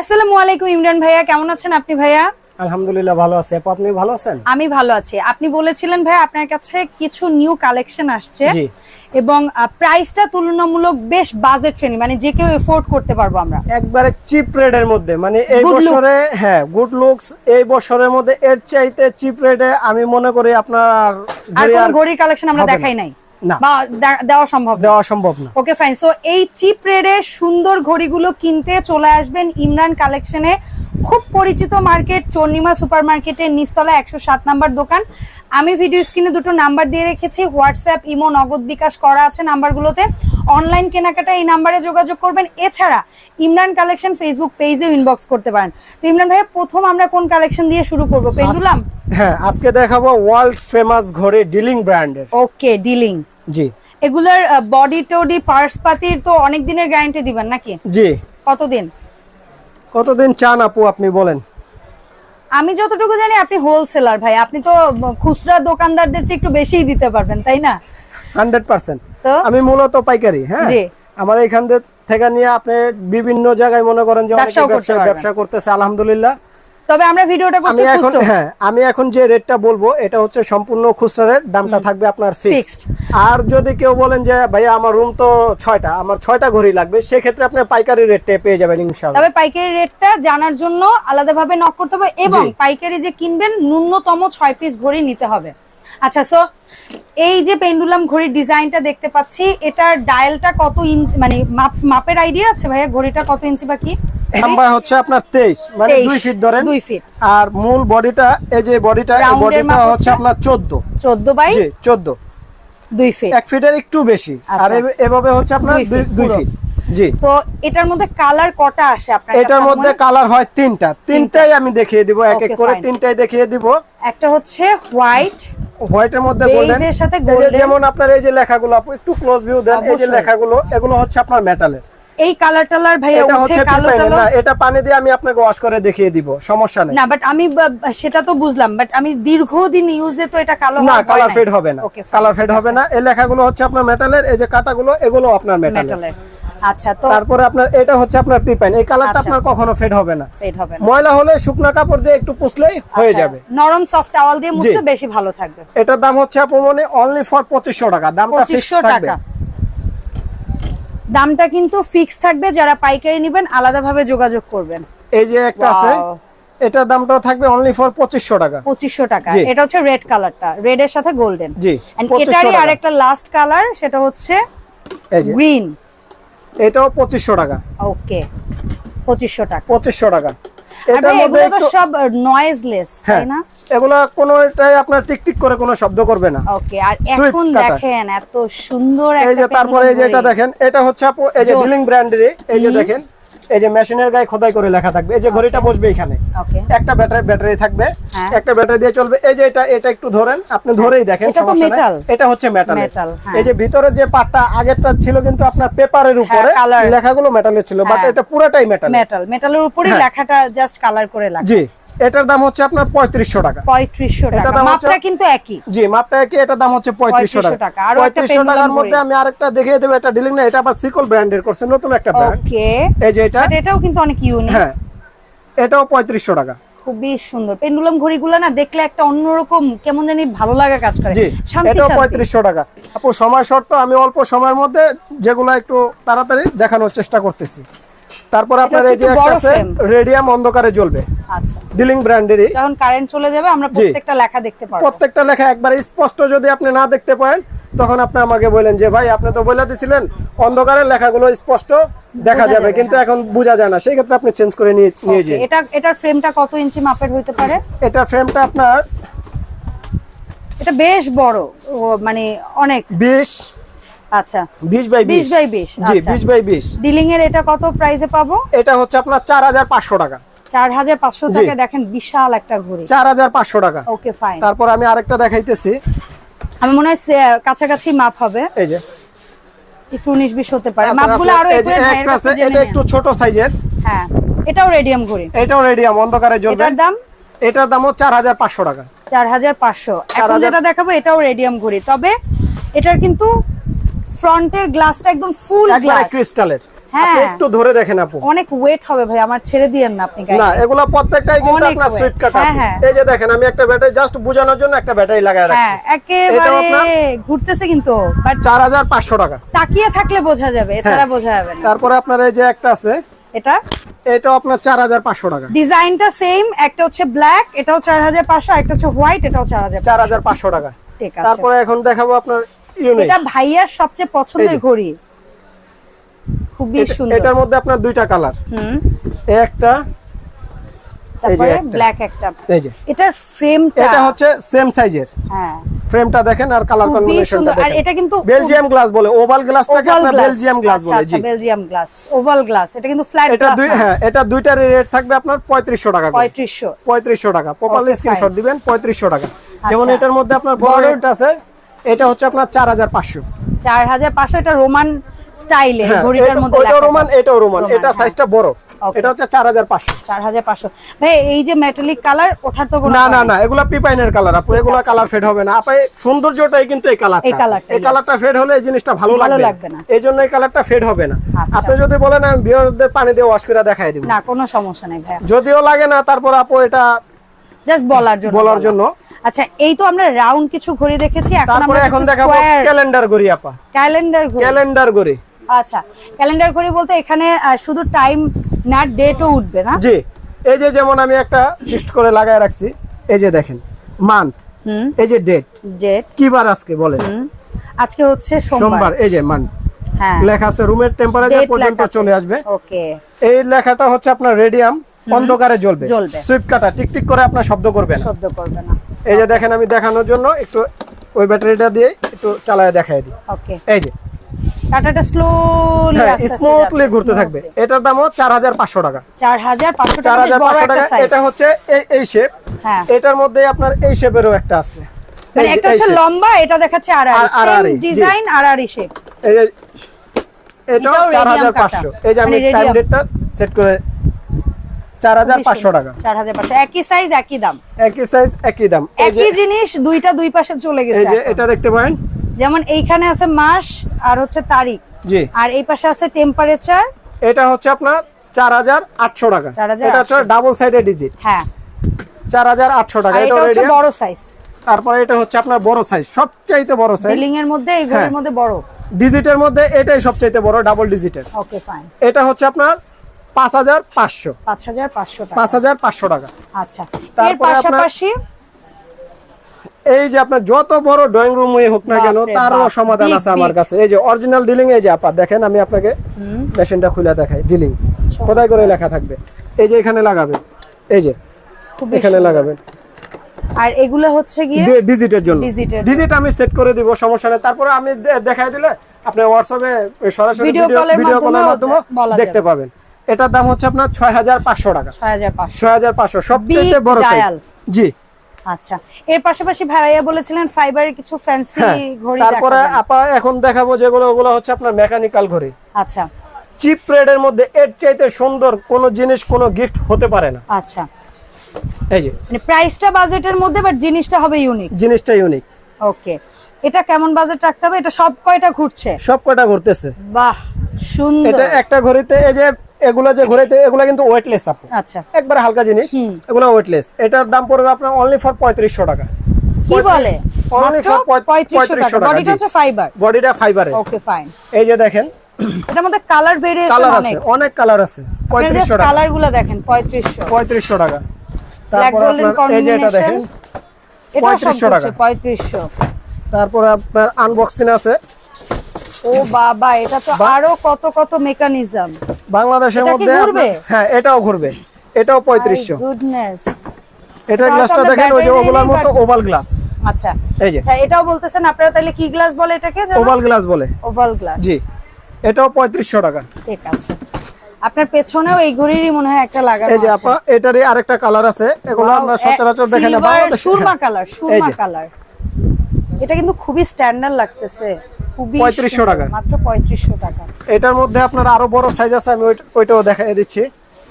আসসালামু আলাইকুম ইমরান ভাইয়া কেমন আছেন আপনি ভাইয়া? আলহামদুলিল্লাহ ভালো আছি। আপু আপনি ভালো আছেন? আমি ভালো আছি। আপনি বলেছিলেন ভাই আপনার কাছে কিছু নিউ কালেকশন আসছে। এবং প্রাইসটা তুলনামূলক বেশ বাজেট ফ্রেন্ডলি মানে যে কেউ এফোর্ড করতে পারব আমরা। একবারে চিপ রেটের মধ্যে মানে এই বছরে হ্যাঁ গুড লুকস এই বছরের মধ্যে এর চাইতে চিপ রেটে আমি মনে করি আপনার আর কোনো ঘড়ির কালেকশন আমরা দেখাই নাই। বা দেওয়া সম্ভব দেওয়া সম্ভব না। ওকে ফাইন সো এই চিপ রেডে সুন্দর ঘড়িগুলো কিনতে চলে আসবেন ইমরান কালেকশনে খুব পরিচিত মার্কেট চন্ডিমা সুপার মার্কেটের নিচতলা একশো সাত নাম্বার দোকান। আমি ভিডিও স্ক্রিনে দুটো নাম্বার দিয়ে রেখেছি। হোয়াটসঅ্যাপ ইমো নগদ বিকাশ করা আছে নাম্বারগুলোতে অনলাইন কেনাকাটা এই নাম্বারে যোগাযোগ করবেন। এছাড়া ইমরান কালেকশন ফেসবুক পেজেও ইনবক্স করতে পারেন। তো ইমরান ভাইয়া প্রথম আমরা কোন কালেকশন দিয়ে শুরু করব? পেন্ডুলাম? হ্যাঁ আজকে দেখাবো ওয়ার্ল্ড ফেমাস ঘড়ি ডিলিং ব্র্যান্ডের ওকে ডিলিং জি। এগুলোর বডি টডি পার্স পাতির তো অনেক দিনের গ্যারান্টি দিবেন নাকি? জি। কতদিন? কতদিন চান আপু আপনি বলেন। আমি যতটুকু জানি আপনি হোলসেলার ভাই। আপনি তো খুচরা দোকানদারদের চেয়ে একটু বেশিই দিতে পারবেন তাই না? Hundred percent. তো? আমি মূলত পাইকারি হ্যাঁ? জি। আমার এখান থেকে নিয়ে আপনি বিভিন্ন জায়গায় মনে করেন যে। ব্যবসা করতেছে আলহামদুলিল্লাহ। তবে আমরা ভিডিওটা করছি এখন হ্যাঁ আমি এখন যে রেটটা বলব এটা হচ্ছে সম্পূর্ণ খুচরা রেট দামটা থাকবে আপনার. ফিক্সড আর যদি কেউ বলেন যে ভাইয়া আমার রুম তো ছয়টা আমার ছয়টা ঘড়ি লাগবে সেক্ষেত্রে আপনি পাইকারি রেটে পেয়ে যাবেন ইনশাআল্লাহ। তবে পাইকারি রেটটা জানার জন্য আলাদাভাবে নক করতে হবে এবং পাইকারি যে কিনবেন ন্যূনতম ছয় পিস ঘড়ি নিতে হবে। আচ্ছা সো এই যে পেন্ডুলাম ঘড়ির ডিজাইনটা দেখতে পাচ্ছি এটার ডায়ালটা কত ইঞ্চ মানে মাপ- মাপের আইডিয়া আছে ভাইয়া? ঘড়িটা কত ইঞ্চি বা কি? লম্বা হচ্ছে আপনার তেইশ মানে 23, দুই ফিট ধরেন। দুই ফিট। আর মূল বডিটা এই যে বডিটা এই বডিটা হচ্ছে? আপনার চোদ্দ। চোদ্দ বাই জি চোদ্দ। দুই ফিট এক ফিটের একটু বেশি। আর আচ্ছা। এভাবে হচ্ছে আপনার দুই দুই feet দুই পুরো। ফিট জি। তো এটার মধ্যে কালার কটা আসে আপনার এটার মধ্যে কালার হয় তিনটা। তিনটাই আমি দেখিয়ে দিব এক এক করে তিনটাই দেখিয়ে দিব। একটা হচ্ছে হোয়াইট হোয়াইটের মধ্যে গোল্ডেন এর সাথে golden। যেমন আপনার এই যে লেখাগুলো একটু ক্লোজ ভিউ দেন। এই যে লেখাগুলো এগুলো হচ্ছে আপনার মেটালের এই কালার টালার ভাইয়া এটা হচ্ছে কালো না এটা পানি দিয়ে আমি আপনাকে ওয়াশ করে দেখিয়ে দিব সমস্যা নেই। না বাট আমি সেটা তো বুঝলাম বাট আমি দীর্ঘদিন ইউজে তো এটা কালো না কালার ফেড হবে না। কালার ফেড হবে না। এই লেখাগুলো হচ্ছে আপনার মেটালের এই যে কাটাগুলো এগুলো আপনার মেটালের আচ্ছা তো তারপরে আপনার এটা হচ্ছে আপনার পিপাইন এই কালারটা আচ্ছা। আপনার কখনো ফেড হবে না। ফেড হবে না। ময়লা হলে শুকনা কাপড় দিয়ে একটু পুষলেই হয়ে আচ্ছা, যাবে। নরম সফট টাওয়াল দিয়ে মুছলে বেশি ভালো থাকবে। এটার দাম হচ্ছে মানে অনলি ফর পঁচিশশো টাকা। দামটা থাকবে। দামটা কিন্তু ফিক্স থাকবে যারা পাইকারি নেবেন আলাদাভাবে যোগাযোগ করবেন। এই যে একটা আছে এটা এটার দামটা থাকবে অনলি ফর 2500 টাকা। 2500 টাকা। এটা হচ্ছে রেড কালারটা রেড এর সাথে গোল্ডেন জি, এন্ড এটারই আরেকটা লাস্ট কালার সেটা হচ্ছে এই যে। গ্রিন এটাও 2500 টাকা। ওকে 2500 টাকা। 2500 টাকা। এগুলো তো সব নয়েজলেস হ্যাঁ তাই না? এগুলা কোনো এটাই আপনার টিকটিক করে কোনো শব্দ করবে না। ওকে আর এখন দেখেন এত সুন্দর এই যে তারপরে এই যে এটা দেখেন এটা হচ্ছে আপু এই যে. ব্র্যান্ডের এই যে দেখেন এই যে মেশিনের গায়ে খোদাই করে লেখা থাকবে। এই যে ঘড়িটা বসবে এখানে। একটা ব্যাটারি ব্যাটারি থাকবে। হ্যাঁ। একটা ব্যাটারি দিয়ে চলবে। এই যে এটা এটা একটু ধরেন আপনি ধরেই দেখেন এটা হচ্ছে মেটাল হ্যাঁ। এই যে ভিতরে যে পাটটা আগেরটা ছিল কিন্তু আপনার পেপারের উপরে। লেখাগুলো মেটালের ছিল বাট হ্যাঁ। এটা পুরোটাই মেটাল মেটাল মেটালের উপরই হ্যাঁ। লেখাটা জাস্ট কালার করে লাগে জি। এটার দাম হচ্ছে আপনার পঁয়ত্রিশশো টাকা। পঁয়ত্রিশশো টাকা। মাপটা কিন্তু একই। জি মাপটা কি এটার দাম হচ্ছে পঁয়ত্রিশশো টাকা। পঁয়ত্রিশশো টাকার। মধ্যে আমি আরেকটা দেখিয়ে দেবো এটা ডিলিং না এটা আবার সিকল ব্র্যান্ডের করছে নতুন একটা ব্র্যান্ড এই যে এটা এটাও কিন্তু অনেক ইউনিক হ্যাঁ এটাও পঁয়ত্রিশশো টাকা। খুবই সুন্দর। পেন্ডুলাম ঘড়িগুলো না দেখলে একটা অন্যরকম কেমন জানি ভালো লাগা কাজ করে। এটাও পঁয়ত্রিশশো টাকা। আপু সময় শর্ত আমি অল্প সময়ের মধ্যে যেগুলো একটু তাড়াতাড়ি দেখানোর চেষ্টা করতেছি। তারপর আপনার এই যে একটা আছে রেডিয়াম অন্ধকারে জ্বলবে। আচ্ছা। ডিলিং ব্র্যান্ডেরই যখন কারেন্ট চলে যাবে আমরা প্রত্যেকটা লেখা দেখতে পারব। প্রত্যেকটা লেখা একবার স্পষ্ট যদি আপনি না দেখতে পারেন তখন আপনি আমাকে বললেন যে ভাই আপনি তো বলে দিছিলেন অন্ধকারের লেখাগুলো স্পষ্ট দেখা যাবে কিন্তু হ্যাঁ। এখন বোঝা যায় না। সেই ক্ষেত্রে আপনি চেঞ্জ করে নিয়ে নিয়ে যান এটা এটার ফ্রেমটা কত ইঞ্চি মাপের হতে পারে? এটা ফ্রেমটা আপনার এটা বেশ বড় মানে অনেক। বিশ আচ্ছা। বিশ বাই 20 by 20, জি আচ্ছা। বাই বিশ। ডিলিং এর এটা কত প্রাইসে পাবো? এটা হচ্ছে আপনার টাকা। টাকা দেখেন বিশাল একটা ঘড়ি। চার হাজার পাঁচশো টাকা। ওকে ফাইন তারপর আমি আরেকটা দেখাইতেছি। আমি মনে হয় কাছাকাছি মাপ হবে। এই যে। একটু উনিশ বিশ হতে পারে। মাপগুলো আরও একটু এটা ছোট সাইজের। হ্যাঁ এটাও রেডিয়াম ঘড়ি। এটাও রেডিয়াম অন্ধকারে জ্বলবে। এটার দাম? এটার দামও চার হাজার পাঁচশো টাকা। চার হাজার পাঁচশো। এখন যেটা দেখাবো এটাও রেডিয়াম ঘড়ি। তবে এটার কিন্তু ফ্রন্টের গ্লাসটা একদম ফুল গ্লাস। ক্রিস্টালের। হ্যাঁ। একটু ধরে দেখেন আপু। অনেক ওয়েট হবে ভাই আমার ছেড়ে দিয়েন না আপনি না এগুলা প্রত্যেকটাই কিন্তু আপনার সুইট কাট হ্যাঁ, হ্যাঁ। এই যে দেখেন আমি একটা ব্যাটারি জাস্ট বোঝানোর জন্য একটা ব্যাটারি লাগায় রাখছি। হ্যাঁ একেবারে ঘুরতেছে কিন্তু বাট চার হাজার পাঁচশো টাকা। তাকিয়ে থাকলে বোঝা যাবে এছাড়া হ্যাঁ। বোঝা যাবে না। তারপরে আপনার এই যে একটা আছে এটা? এটাও আপনার চার হাজার পাঁচশো টাকা। ডিজাইনটা সেম একটা হচ্ছে ব্ল্যাক এটাও চার হাজার পাঁচশো একটা হচ্ছে হোয়াইট এটাও চার হাজার চার হাজার পাঁচশো টাকা। ঠিক আছে। তারপরে এখন দেখাবো আপনার এটা ভাইয়ার সবচেয়ে পছন্দের ঘড়ি। খুবই সুন্দর। এটার মধ্যে আপনার দুইটা কালার। হুম। একটা তারপরে ব্ল্যাক একটা। এই যে। এটার ফ্রেমটা এটা হচ্ছে সেম সাইজের হ্যাঁ। ফ্রেমটা দেখেন আর কালার কম্বিনেশনটা সুন্দর। আর এটা কিন্তু বেলজিয়াম গ্লাস বলে। ওভাল গ্লাসটাকে আপনার বেলজিয়াম গ্লাস বলে জি। বেলজিয়াম গ্লাস ওভাল গ্লাস এটা কিন্তু ফ্ল্যাট এটা দুই হ্যাঁ এটা দুইটার রেট থাকবে আপনার পঁয়ত্রিশশো টাকা করে। পঁয়ত্রিশশো। পঁয়ত্রিশশো টাকা। প্রপারলি Okay, স্ক্রিনশট দিবেন পঁয়ত্রিশশো টাকা। যেমন আচ্ছা। এটার মধ্যে আপনার বড়- রেট আছে এটা হচ্ছে আপনার চার হাজার পাঁচশো। চার হাজার পাঁচশো এটা রোমান স্টাইলে হ্যাঁ ঘড়িটার এটা- মধ্যে লেখা রোমান। এটাও রোমান এটা হ্যাঁ। সাইজটা বড়। এটা হচ্ছে চার হাজার পাঁচশো। চার হাজার পাঁচশো। ভাই এই যে মেটালিক কালার ওঠার তো না না না এগুলা পিপাইনের কালার আপু এগুলা কালার ফেড হবে না। আপনি সৌন্দর্যটাই কিন্তু এই কালারটা এই colourটা, এই কালারটা ফেড হলে এই জিনিসটা ভালো লাগবে। না। এই জন্য এই কালারটা ফেড হবে না। আচ্ছা। আপনি যদি বলেন আমি ভিউয়ারদের পানি দিয়ে ওয়াশ করে দেখাই দিব। না কোনো সমস্যা নেই ভাইয়া। যদিও লাগে না তারপর আপু এটা জাস্ট বলার জন্য বলার জন্য। আচ্ছা এই তো আমরা রাউন্ড কিছু ঘড়ি দেখেছি এখন আমরা এখন দেখাবো ক্যালেন্ডার ঘড়ি আপা। ক্যালেন্ডার ঘড়ি। ক্যালেন্ডার ঘড়ি। আচ্ছা ক্যালেন্ডার ঘড়ি বলতে এখানে শুধু টাইম না ডেটও উঠবে না? জি এই যে যেমন আমি একটা ফিক্সড করে লাগায় রাখছি এই যে দেখেন মান্থ হুম। এই যে ডেট ডেট কি বার আজকে বলেন? আজকে হচ্ছে সোমবার। এই যে মান্থ হ্যাঁ। লেখা আছে রুমের টেম্পারেচার পর্যন্ত চলে আসবে। ওকে এই লেখাটা হচ্ছে আপনার রেডিয়াম অন্ধকারে জ্বলবে। সুইপ কাটা টিকটিক করে আপনার শব্দ করবে না। শব্দ করবে না। এই যে দেখেন আমি দেখানোর জন্য একটু ওই ব্যাটারিটা দিয়ে একটু চালায় দেখাই দিই। ওকে। এই যে। কাটাটা স্লোলি হ্যাঁ স্মুথলি ঘুরতে থাকবে। এটার দামও চার হাজার পাঁচশো টাকা। চার হাজার পাঁচশো চার টাকা এটা হচ্ছে এই এই শেপ হ্যাঁ। এটার মধ্যে আপনার এই শেপেরও একটা আছে। মানে একটা হচ্ছে লম্বা এটা দেখাচ্ছে আর আর-। ডিজাইন আর আর শেপ এই যে এটাও এটাও চার radium হাজার কাটা। পাঁচশো। এই যে আমি টাইম ডেটটা সেট করে চার হাজার পাঁচশো টাকা। চার হাজার পাঁচশো। একই সাইজ একই দাম। একই সাইজ একই দাম। একই জিনিস দুইটা দুই পাশে চলে এই যে এটা দেখতে পারেন। যেমন এইখানে আছে মাস আর হচ্ছে তারিখ। জি। আর এই পাশে আছে টেম্পারেচার এটা হচ্ছে আপনার চার হাজার আটশো টাকা। 4,800 এটা হচ্ছে ডাবল সাইডের ডিজিট হ্যাঁ। চার হাজার আটশো টাকা। এটা এটা হচ্ছে বড় সাইজ তারপরে এটা হচ্ছে আপনার বড় সাইজ সবচাইতে বড় সাইজ বিলিং এর মধ্যে এই ঘড়ির হ্যাঁ। মধ্যে বড়। ডিজিটের মধ্যে এটাই সবচাইতে বড় ডাবল ডিজিটের ওকে ফাইন এটা হচ্ছে আপনার পাঁচ হাজার পাঁচশো। পাঁচ হাজার পাঁচশো পাঁচ হাজার পাঁচশো টাকা। আচ্ছা এর তারপরে পাশাপাশি? এই যে আপনার যত বড় ড্রয়িং রুম হোক না কেন তারও সমাধান আছে আমার কাছে। এই যে অরিজিনাল ডিলিং এই যে আপা দেখেন আমি আপনাকে মেশিনটা খুলে দেখাই ডিলিং খোদাই করে লেখা থাকবে? এই যে এখানে লাগাবেন। এই যে এখানে লাগাবেন। আর এগুলো হচ্ছে গিয়ে ডিজিটের জন্য। ডিজিট আমি সেট করে দিব সমস্যা নেই। তারপরে আমি দেখাই দিলে আপনি হোয়াটসঅ্যাপে সরাসরি ভিডিও কলের মাধ্যমে দেখতে পাবেন। এটার দাম হচ্ছে আপনার ছয় হাজার পাঁচশো টাকা। ছয় হাজার পাঁচশো। ছয় হাজার পাঁচশো সবচেয়ে বড় সাইজ জি। আচ্ছা এর পাশাপাশি ভাইয়া বলেছিলেন ফাইবারের কিছু ফ্যান্সি ঘড়ি তারপরে আপা এখন দেখাবো যেগুলো ওগুলো হচ্ছে আপনার মেকানিক্যাল ঘড়ি। আচ্ছা। চিপ রেডের মধ্যে এর চাইতে সুন্দর কোনো জিনিস কোনো গিফট হতে পারে না। আচ্ছা। এই যে। মানে প্রাইসটা বাজেটের মধ্যে বাট জিনিসটা হবে ইউনিক জিনিসটা ইউনিক ওকে। এটা কেমন বাজেট রাখতে হবে? এটা সব কয়টা ঘুরছে? সব কটা ঘুরতেছে। বাহ সুন্দর। এটা একটা ঘড়িতে এই যে এগুলো যে ঘড়িতে এগুলো কিন্তু ওয়েটলেস আপু। আচ্ছা। একবার হালকা জিনিস। এগুলো ওয়েটলেস এটার দাম পড়বে আপনার অনলি ফর পঁয়ত্রিশশো টাকা। কি বলে? পঁয়- পঁয়ত্রিশশো পঁয়ত্রিশশো টাকা। টাকা, বডিটা হচ্ছে ফাইবার বডিটা ফাইবারে ওকে ফাইন এই যে দেখেন এটার মধ্যে কালার ভেরিয়েশন অনেক আছে অনেক। কালার আছে। পঁয়ত্রিশশো টাকা। কালারগুলো দেখেন পঁয়ত্রিশশো। পঁয়ত্রিশশো টাকা। তারপর আপনার এই যে এটা দেখেন এটা 3500 টাকা। পঁয়ত্রিশশো। তারপরে আপনার আনবক্সিং আছে। ও বাবা এটা তো আরও কত কত মেকানিজম বাংলাদেশের মধ্যে হ্যাঁ এটাও ঘুরবে। এটাও পঁয়ত্রিশশো। গুডনেস এটা গ্লাসটা দেখেন ওই যে ওগুলার মতো ওভাল গ্লাস আচ্ছা। এই যে। আচ্ছা এটাও বলতেছেন আপনারা তাহলে কি গ্লাস বলে এটাকে ওভাল গ্লাস বলে। ওভাল গ্লাস জি। এটাও পঁয়ত্রিশশো টাকা। ঠিক আছে। আপনার পেছনেও এই ঘড়িরই মনে হয় একটা লাগানো এই যে আপা এটারই আরেকটা কালার আছে। এগুলো আমরা সচরাচর দেখেন বাংলাদেশে সুরমা হ্যাঁ। কালার সুরমা কালার এটা কিন্তু খুবই স্ট্যান্ডার্ড লাগতেছে। পঁয়ত্রিশশো টাকা। মাত্র পঁয়ত্রিশশো টাকা। এটার মধ্যে আপনার আরও বড় সাইজ আছে আমি ওইটাও দেখাই দিচ্ছি।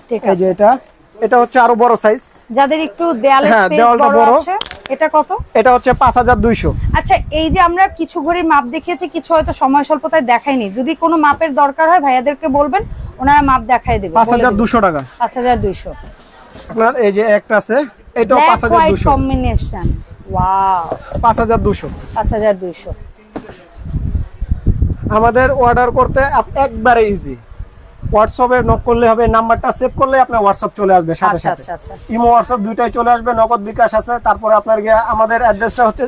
ঠিক আছে। এটা। এটা হচ্ছে আরও বড় সাইজ যাদের একটু হ্যাঁ, বড় আছে এটা কত? এটা হচ্ছে 5200 আচ্ছা এই যে আমরা কিছু ঘড়ির মাপ দেখিয়েছি কিছু হয়তো সময় স্বল্পতায় দেখাইনি। যদি কোনো মাপের দরকার হয় ভাইয়াদেরকে বলবেন ওনারা মাপ দেখায় দেবে 5200 টাকা। 5200 আপনার এই যে একটা আছে এটাও 5200 কম্বিনেশন ওয়াও 5200 5200 আমাদের অর্ডার করতে একবারে ইজি হোয়াটসঅ্যাপে নক করলে হবে নাম্বারটা সেভ করলে আপনার হোয়াটসঅ্যাপ চলে আসবে সাথে আচ্ছা সাথে। আচ্ছা আচ্ছা। ইমো হোয়াটসঅ্যাপ দুইটাই চলে আসবে নগদ বিকাশ আছে। তারপরে আপনার গিয়ে আমাদের অ্যাড্রেসটা হচ্ছে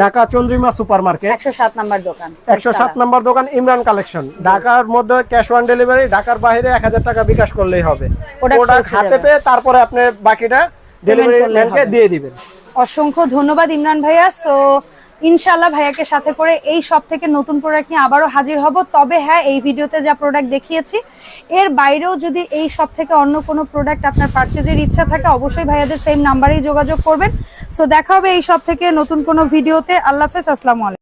ঢাকা চন্দ্রিমা সুপার মার্কেট একশো সাত নাম্বার দোকান। একশো সাত নম্বর দোকান ইমরান কালেকশন ঢাকার মধ্যে ক্যাশ অন ডেলিভারি ঢাকার বাইরে এক হাজার টাকা বিকাশ করলেই হবে। ওটা হাতে পেয়ে তারপরে আপনি বাকিটা ডেলিভারি ম্যানকে দিয়ে দিবেন। অসংখ্য ধন্যবাদ ইমরান ভাইয়া। সো ইনশাল্লাহ ভাইয়াকে সাথে করে এই সব থেকে নতুন প্রোডাক্ট নিয়ে আবারও হাজির হব। তবে হ্যাঁ এই ভিডিওতে যা প্রোডাক্ট দেখিয়েছি, এর বাইরেও যদি এই সব থেকে অন্য কোনো প্রোডাক্ট আপনার পারচেজের ইচ্ছা থাকে, অবশ্যই ভাইয়াদের সেম নাম্বারেই যোগাযোগ করবেন। সো দেখা হবে এই সব থেকে নতুন কোনো ভিডিওতে। আল্লাহ হাফেজ, আসসালামু আলাইকুম।